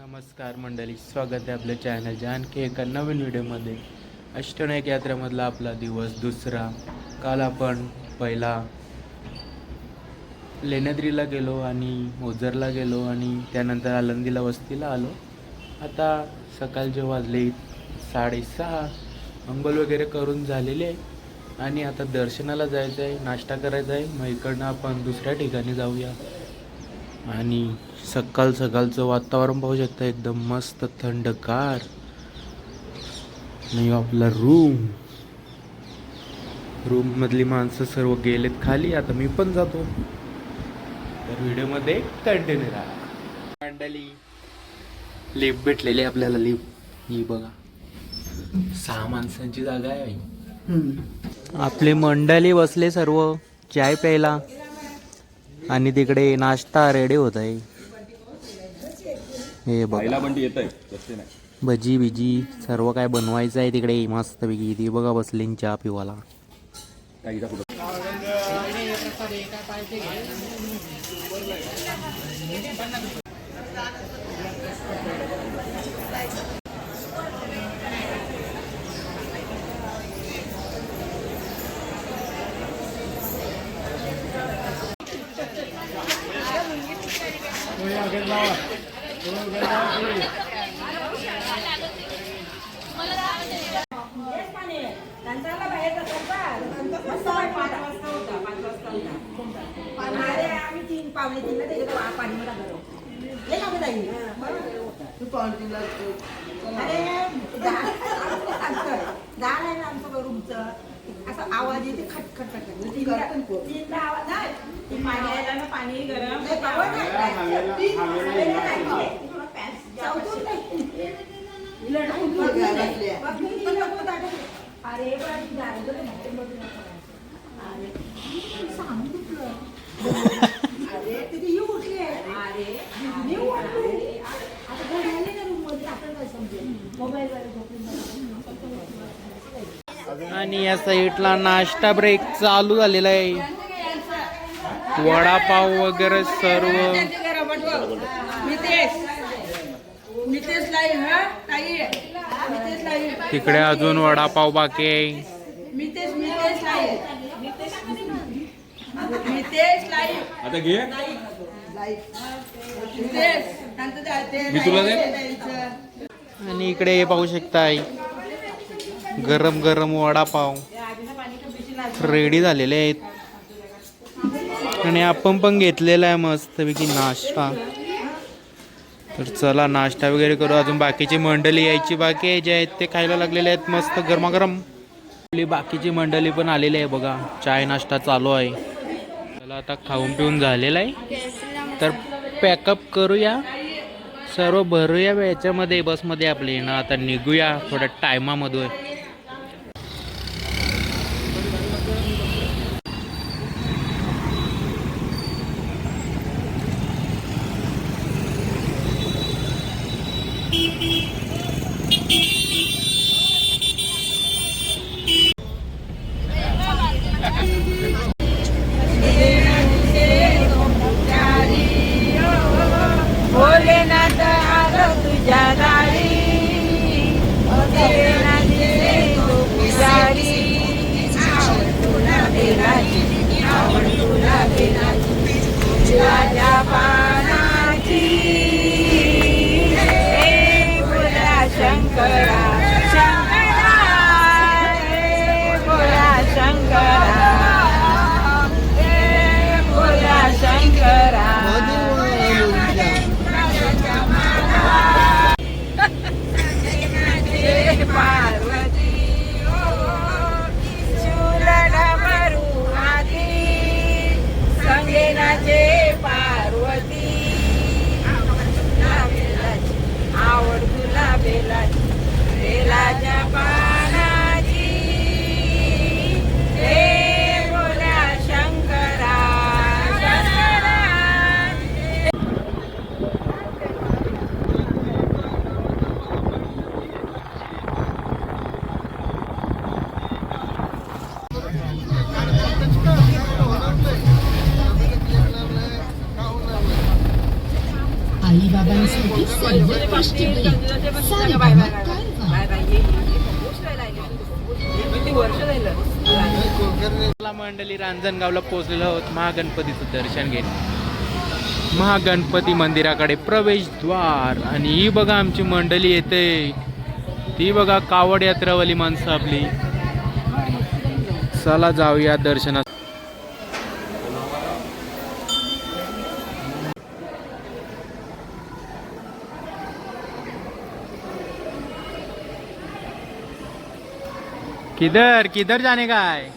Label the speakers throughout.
Speaker 1: नमस्कार मंडळी स्वागत आहे आपल्या चॅनलच्या आणखी एका नवीन व्हिडिओमध्ये अष्टनायक यात्रेमधला आपला दिवस दुसरा. काल आपण पहिला लेण्याद्रीला गेलो आणि ओझरला गेलो आणि त्यानंतर आलंदीला वस्तीला आलो. आता सकाळचे वाजले साडेसहा अंघोळ वगैरे करून झालेले आहे. आणि आता दर्शनाला जायचं आहे नाश्ता करायचा आहे मग इकडनं आपण दुसऱ्या ठिकाणी जाऊया. आणि सकाळ सकाळचं वातावरण पाहू शकता एकदम मस्त थंडगार. आणि आपला रूम रूम मधली माणसं सर्व गेलेत खाली आता मी पण जातो. तर व्हिडिओमध्ये कंटिन्यू राहा मंडळी लिफ्ट भेटलेली आपल्याला लिफ्ट ही बघा. सहा माणसांची जागा आहे. आपली मंडळी बसले सर्व चाय प्यायला. आणि तिकडे नाश्ता रेडी होत आहे हे बघा.
Speaker 2: बंडी येत आहे
Speaker 1: भजी बिजी सर्व काय बनवायचं आहे तिकडे मस्त पैकी ती बघा बसली चहा पिवाला
Speaker 2: काही कुठं
Speaker 3: त्यांच्याला बाहेर जातात बा. मस्त वाटतं. पाच वाजता होता, पाच वाजता होता. अरे, आम्ही तीन पावणे तीनला त्याच्यात पाणी मला. ये ना गं ताई. अरे, जा- सांगतोय. झाड आहे ना आमचं रूमचं असा आवाज येते खट खट खट खट. तीनदा- तीनदा आवाज नाही. ती पाणी यायला ना पाणी गरम नाही, आवाज नाही. तीन- हवेला नाही. चौथून नाही. अरे पण बघ बघ. अरे, सांग कुठलं? अरे, तिथे येऊ उठली आहे. अरे, मी उठली. आता घरी आले ना आपल्याला काय समजेल? झोपून.
Speaker 1: आणि या साईडला नाश्ता ब्रेक चालू झालेला आहे. वडापाव वगैरे सर्व.
Speaker 3: हा
Speaker 1: तिकडे अजून वडापाव बाकी आहे.
Speaker 2: आता घे. मी तुला.
Speaker 1: आणि इकडे हे पाहू शकताय. गरम गरम वडापाव. रेडी झालेले आहेत. आणि आपण पण घेतलेला आहे मस्तपैकी नाश्ता. तर चला नाश्ता वगैरे करू. अजून बाकीची मंडळी यायची बाकी आहे. जे आहेत ते खायला लागलेले आहेत मस्त गरमागरम. आपली बाकीची मंडळी पण आलेली आहे बघा. चाय नाश्ता चालू आहे. चला आता खाऊन पिऊन झालेला आहे. तर पॅकअप करूया. सर्व भरूया याच्यामध्ये बसमध्ये आपली. ना आता निघूया. थोड्या टायमामध्ये मंडळी रांजणगावला पोहोचलेलो आहोत महागणपतीचं दर्शन घेत. महागणपती मंदिराकडे प्रवेशद्वार. आणि ही बघा आमची मंडळी येते. ती बघा कावड यात्रावाली माणसं आपली. चला जाऊया दर्शनात किधर किधर जाने का है?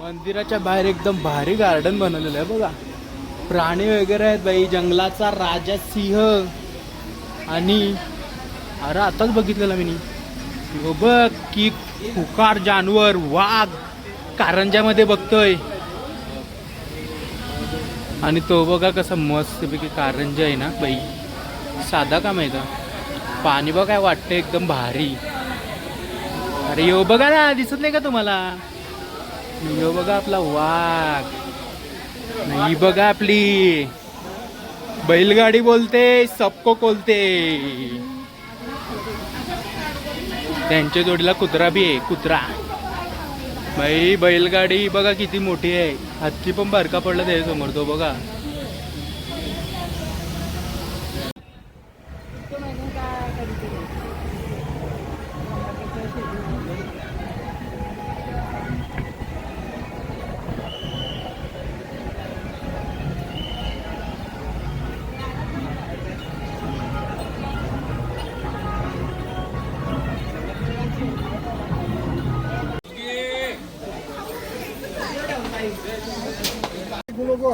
Speaker 1: मंदिराच्या बाहेर एकदम भारी गार्डन बनवलेलं आहे बघा. प्राणी वगैरे आहेत बाई जंगलाचा राजा सिंह आणि अरे आताच बघितलेला मी. ह्यो बघ की हुकार जानवर वाघ कारंजामध्ये बघतोय. आणि तो बघा कसा मस्तपैकी कारंजा आहे ना बाई. साधा काम आहे का? पाणी बघा काय वाटतं एकदम भारी. अरे यो बघा ना दिसत नाही का तुम्हाला? यो बघा आपला वाघ. नाही बघा आपली. बैलगाडी बोलते सबको बोलते त्यांच्या जोडीला कुत्रा बी आहे कुत्रा. बाई बैलगाडी बघा किती मोठी आहे. हत्ती पण बारका पडला त्याच्यासमोर तो बघा.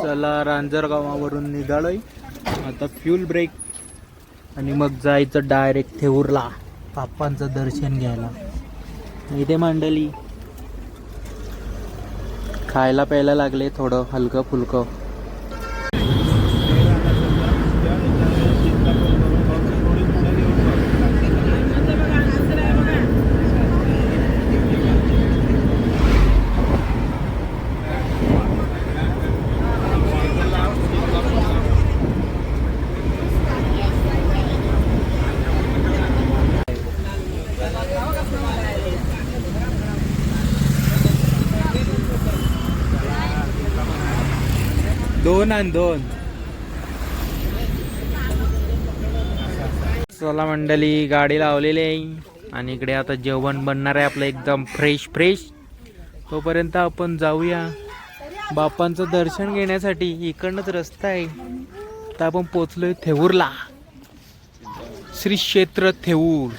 Speaker 1: चला रांजरगावावरून निघालोय. आता फ्यूल ब्रेक आणि मग जायचं डायरेक्ट थेऊरला. बाप्पांचं दर्शन घ्यायला. इथे मांडली. खायला प्यायला लागले थोडं हलकं फुलकं. दोन आणि दोन चला मंडळी गाडी लावलेली आहे. आणि इकडे आता जेवण बनणार आहे आपलं एकदम फ्रेश फ्रेश तोपर्यंत आपण जाऊया. बापांचं दर्शन घेण्यासाठी इकडनंच रस्ता आहे. तर आपण पोचलोय थेऊरला. श्री क्षेत्र थेऊर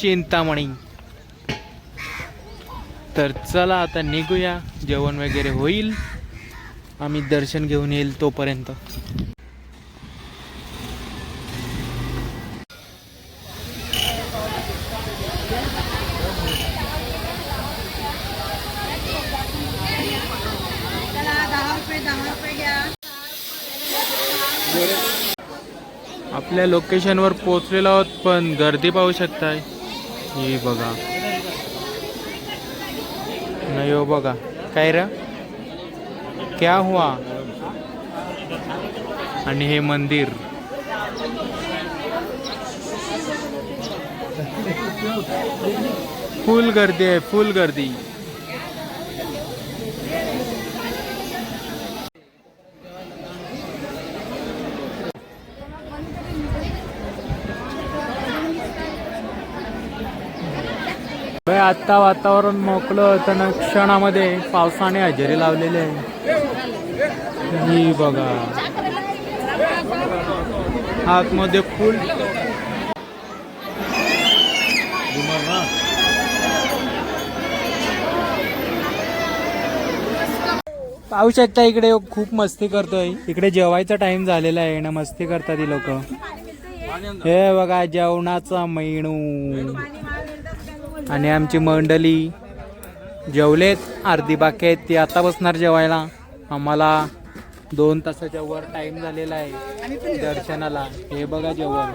Speaker 1: चिंतामणी. तर चला आता निघूया. जेवण वगैरे होईल. आम्ही दर्शन घेऊन येईल तोपर्यंत. आपल्या लोकेशनवर पोहोचलेलो आहोत पण गर्दी पाहू शकताय. ही बघा. नाही हो बघा. काय रा? क्या हुआ? आणि हे मंदिर. फुल गर्दी आहे फुल गर्दी. बे, आता वातावरण मोकळं होतं. क्षणामध्ये पावसाने हजेरी लावलेली आहे. ही बघा. आतमध्ये फुल. पाहू शकता इकडे खूप मस्ती करतोय. इकडे जेवायचा टाइम झालेला आहे ना मस्ती करतात ही लोक. हे बघा जेवणाचा मेनू. आणि आमची मंडळी जेवलेत अर्धी बाकी आहेत ती आता बसणार जेवायला. आम्हाला दोन तासाच्या वर टाइम झालेला आहे दर्शनाला. हे बघा जेवण.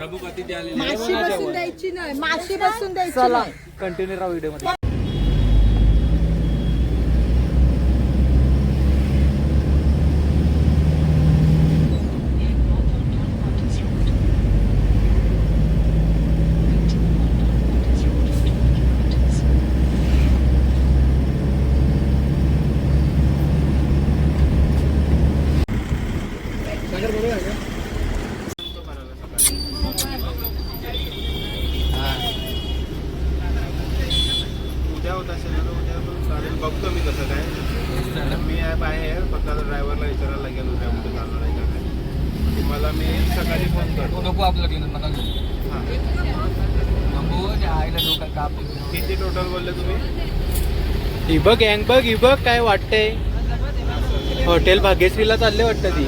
Speaker 3: माशी बसून द्यायची नाही. माशी बसून द्यायची
Speaker 1: चला
Speaker 3: नाही.
Speaker 1: कंटिन्यू राहा व्हिडिओमध्ये.
Speaker 4: उद्या होत असेल ना उद्या पण चालेल बघतो मी कसं काय. मी आहे बाहेर फक्त आता ड्रायव्हरला विचारायला लागेल उद्या कुठे चालणार आहे का काय तुम्हाला मी सकाळी फोन करतो.
Speaker 2: नको आपलं गेलं नका.
Speaker 4: हां.
Speaker 2: नको आईला डोक्यात काप.
Speaker 4: किती टोटल बोलले तुम्ही?
Speaker 1: ही बघ हँग बघ ही बघ काय वाटतंय. हॉटेल भाग्यश्रीला चालले वाटतं ती.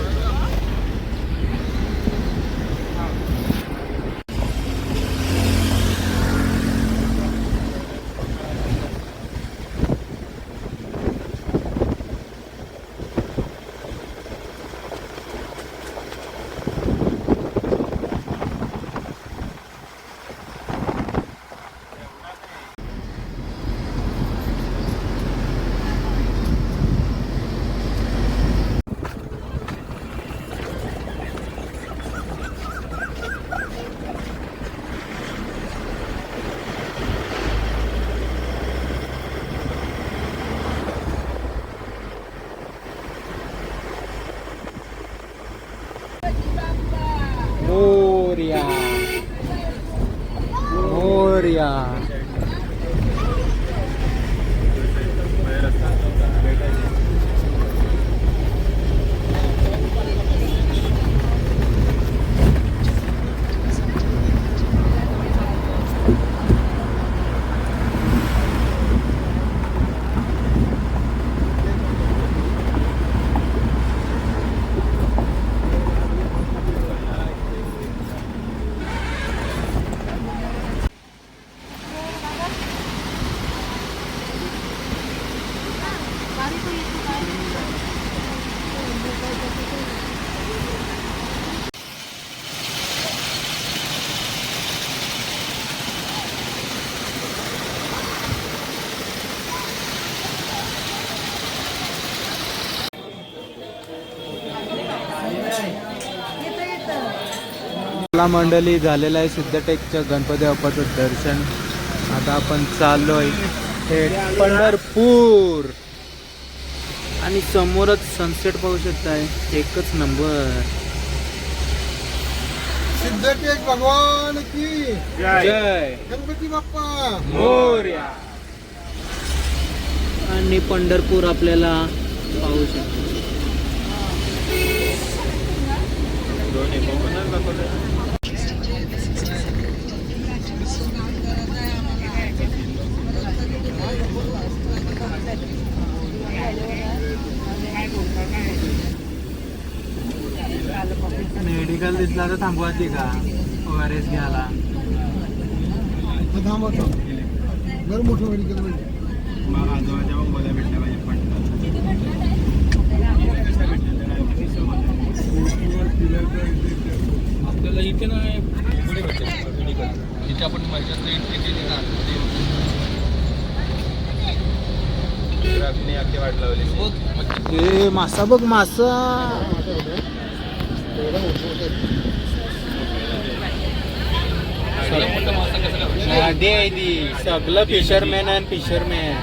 Speaker 1: आपला मंडळी झालेलं आहे सिद्धटेकच्या गणपती बाप्पाचं दर्शन. आता आपण चाललोय थेट पंढरपूर. आणि समोरच सनसेट पाहू शकताय एकच नंबर
Speaker 5: सिद्धटेक भगवान की
Speaker 1: जय.
Speaker 5: गणपती बाप्पा.
Speaker 1: मोर्या. आणि पंढरपूर आपल्याला पाहू शकतो.
Speaker 4: दोन्ही
Speaker 1: दिसला तर थांबवायची का ओ आर एस घ्यायला.
Speaker 5: थांबवतो बरं मोठं मेडिकल म्हणजे
Speaker 4: मग आजोबाच्या पाहिजे पटकन.
Speaker 2: आपल्याला इथे नाही. पुढे भेटेल मेडिकल इथे आपण इथे
Speaker 4: अख्खी वाट लावली.
Speaker 1: ए मासा बघ मासा. नदी आहे ती. सगळं फिशरमॅन आणि फिशरमॅन